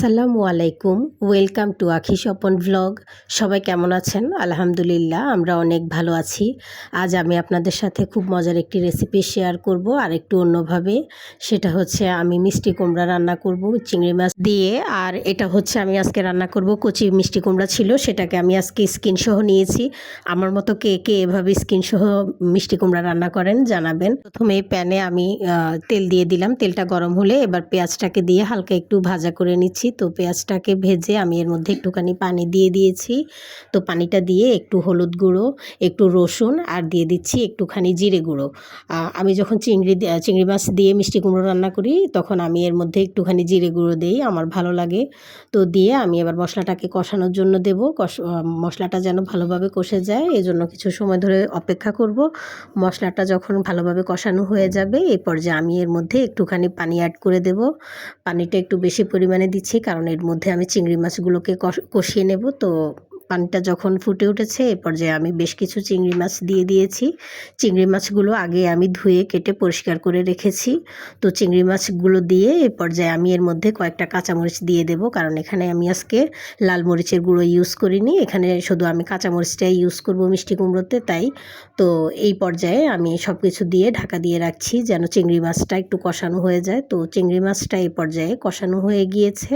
সালামু আলাইকুম, welcome to আখি স্বপন ভ্লগ সবাই কেমন আছেন? আলহামদুলিল্লাহ, আমরা অনেক ভালো আছি। আজ আমি আপনাদের সাথে খুব মজার একটি রেসিপি শেয়ার করব আর একটু অন্যভাবে। সেটা হচ্ছে আমি মিষ্টি কুমড়া রান্না করব, চিংড়ি মাছ দিয়ে। আর এটা হচ্ছে আমি আজকে রান্না করব, কচি মিষ্টি কুমড়া ছিল, সেটাকে আমি আজকে স্কিন সহ নিয়েছি। আমার মতো কে কে এভাবে স্কিন সহ মিষ্টি কুমড়া রান্না করেন জানাবেন। প্রথমে প্যানে আমি তেল দিয়ে দিলাম। তেলটা গরম হলে এবার পেঁয়াজটাকে দিয়ে হালকা একটু ভাজা করে নিচ্ছি। তো পেঁয়াজটাকে ভেজে আমি এর মধ্যে একটুখানি পানি দিয়ে দিয়েছি। তো পানিটা দিয়ে একটু হলুদ গুঁড়ো, একটু রসুন আর দিয়ে দিচ্ছি একটুখানি জিরে গুঁড়ো। আমি যখন চিংড়ি চিংড়ি মাছ দিয়ে মিষ্টি কুমড়ো রান্না করি, তখন আমি এর মধ্যে একটুখানি জিরে গুঁড়ো দিই, আমার ভালো লাগে। তো দিয়ে আমি এবার মশলাটাকে কষানোর জন্য দেব। কষ মশলাটা যেন ভালোভাবে কষে যায়, এজন্য কিছু সময় ধরে অপেক্ষা করব। মশলাটা যখন ভালোভাবে কষানো হয়ে যাবে এই পর্যায়ে আমি এর মধ্যে একটুখানি পানি অ্যাড করে দেব। পানিটা একটু বেশি পরিমাণে দিচ্ছি। কারণ এর মধ্যে আমি চিংড়ি মাছগুলোকে কষ- কষিয়ে নেব। তো পানিটা যখন ফুটে উঠেছে, এ পর্যায়ে আমি বেশ কিছু চিংড়ি মাছ দিয়ে দিয়েছি। চিংড়ি মাছগুলো আগে আমি ধুয়ে, কেটে পরিষ্কার করে রেখেছি। তো চিংড়ি মাছগুলো দিয়ে এ পর্যায়ে আমি এর মধ্যে কয়েকটা কাঁচামরিচ দিয়ে দেব। কারণ এখানে আমি আজকে লাল মরিচের গুঁড়ো ইউজ করিনি। এখানে শুধু আমি কাঁচামরিচটাই ইউজ করব মিষ্টি কুমড়োতে, তাই। তো এই পর্যায়ে আমি সব কিছু দিয়ে ঢাকা দিয়ে রাখছি যেন চিংড়ি মাছটা একটু কষানো হয়ে যায়। তো চিংড়ি মাছটা এই পর্যায়ে কষানো হয়ে গিয়েছে।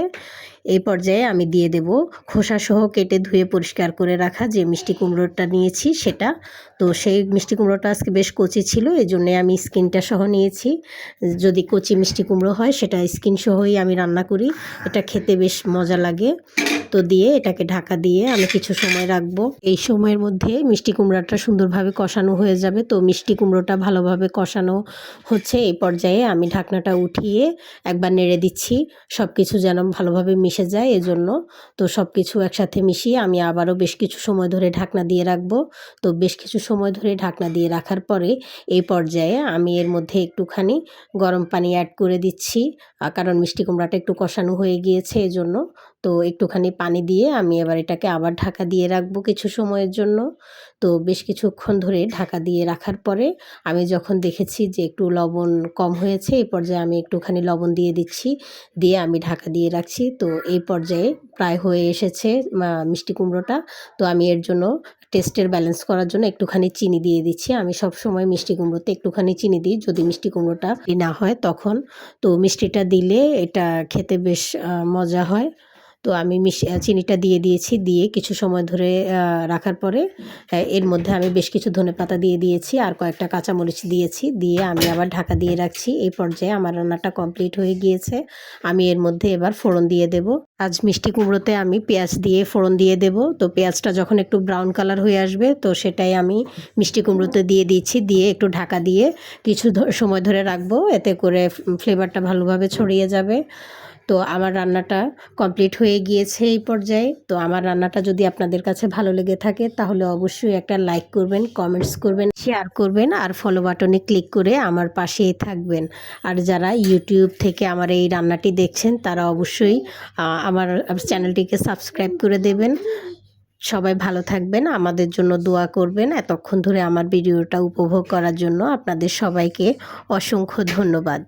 এই পর্যায়ে আমি দিয়ে দেব খোসাসহ কেটে ধুয়ে পরিষ্কার করে রাখা যে মিষ্টি কুমড়োটা নিয়েছি সেটা। তো সেই মিষ্টি কুমড়োটা আজকে বেশ কচি ছিল এই জন্যে আমি স্কিনটা সহ নিয়েছি। যদি কচি মিষ্টি কুমড়ো হয়, সেটা স্কিন সহই আমি রান্না করি। এটা খেতে বেশ মজা লাগে। তো দিয়ে এটাকে ঢাকা দিয়ে আমি কিছু সময় রাখব। এই সময়ের মধ্যে মিষ্টি কুমড়াটা সুন্দরভাবে কষানো হয়ে যাবে। তো মিষ্টি কুমড়োটা ভালোভাবে কষানো হচ্ছে এই পর্যায়ে আমি ঢাকনাটা উঠিয়ে একবার নেড়ে দিচ্ছি। সব কিছু যেন ভালোভাবে মিশে যায় এজন্য। তো সব কিছু একসাথে মিশিয়ে আমি আবারও বেশ কিছু সময় ধরে ঢাকনা দিয়ে রাখব। তো বেশ কিছু সময় ধরে ঢাকনা দিয়ে রাখার পরে এই পর্যায়ে আমি এর মধ্যে একটুখানি গরম পানি অ্যাড করে দিচ্ছি। কারণ মিষ্টি কুমড়াটা একটু কষানো হয়ে গিয়েছে এজন্য। তো একটুখানি পানি দিয়ে আমি এবার এটাকে আবার ঢাকা দিয়ে রাখব কিছু সময়ের জন্য। তো বেশ কিছুক্ষণ ধরে ঢাকা দিয়ে রাখার পরে আমি যখন দেখেছি যে একটু লবণ কম হয়েছে, এই পর্যায়ে আমি একটুখানি লবণ দিয়ে দিচ্ছি, দিয়ে আমি ঢাকা দিয়ে রাখছি। তো এই পর্যায়ে প্রায় হয়ে এসেছে মিষ্টি কুমড়োটা। তো আমি এর জন্য টেস্টের ব্যালেন্স করার জন্য একটুখানি চিনি দিয়ে দিচ্ছি। আমি সব সময় মিষ্টি কুমড়োতে একটুখানি চিনি দিই। যদি মিষ্টি কুমড়োটা না হয় তখন। তো মিষ্টিটা দিলে এটা খেতে বেশ মজা হয়। তো আমি মিশ চিনিটা দিয়ে দিয়েছি, দিয়ে কিছু সময় ধরে রাখার পরে এর মধ্যে আমি বেশ কিছু ধনেপাতা দিয়ে দিয়েছি আর কয়েকটা কাঁচামরিচ দিয়েছি, দিয়ে আমি আবার ঢাকা দিয়ে রাখছি। এই পর্যায়ে আমার রান্নাটা কমপ্লিট হয়ে গিয়েছে। আমি এর মধ্যে এবার ফোড়ন দিয়ে দেব। আজ মিষ্টি কুমড়োতে আমি পেঁয়াজ দিয়ে ফোড়ন দিয়ে দেব। তো পেঁয়াজটা যখন একটু ব্রাউন কালার হয়ে আসবে, তো সেটাই আমি মিষ্টি কুমড়োতে দিয়ে দিচ্ছি দিয়ে একটু ঢাকা দিয়ে কিছু সময় ধরে রাখব। এতে করে ফ্লেভারটা ভালোভাবে ছড়িয়ে যাবে। তো আমার রান্নাটা কমপ্লিট হয়ে গিয়েছে এই পর্যায়ে। তো আমার রান্নাটা যদি আপনাদের কাছে ভালো লেগে থাকে, তাহলে অবশ্যই একটা লাইক করবেন, কমেন্টস করবেন, শেয়ার করবেন আর ফলো বাটনে ক্লিক করে আমার পাশেই থাকবেন। আর যারা ইউটিউব থেকে আমার এই রান্নাটি দেখছেন, তারা অবশ্যই আমার চ্যানেলটিকে সাবস্ক্রাইব করে দেবেন। সবাই ভালো থাকবেন, আমাদের জন্য দোয়া করবেন। এতক্ষণ ধরে আমার ভিডিওটা উপভোগ করার জন্য আপনাদের সবাইকে অসংখ্য ধন্যবাদ।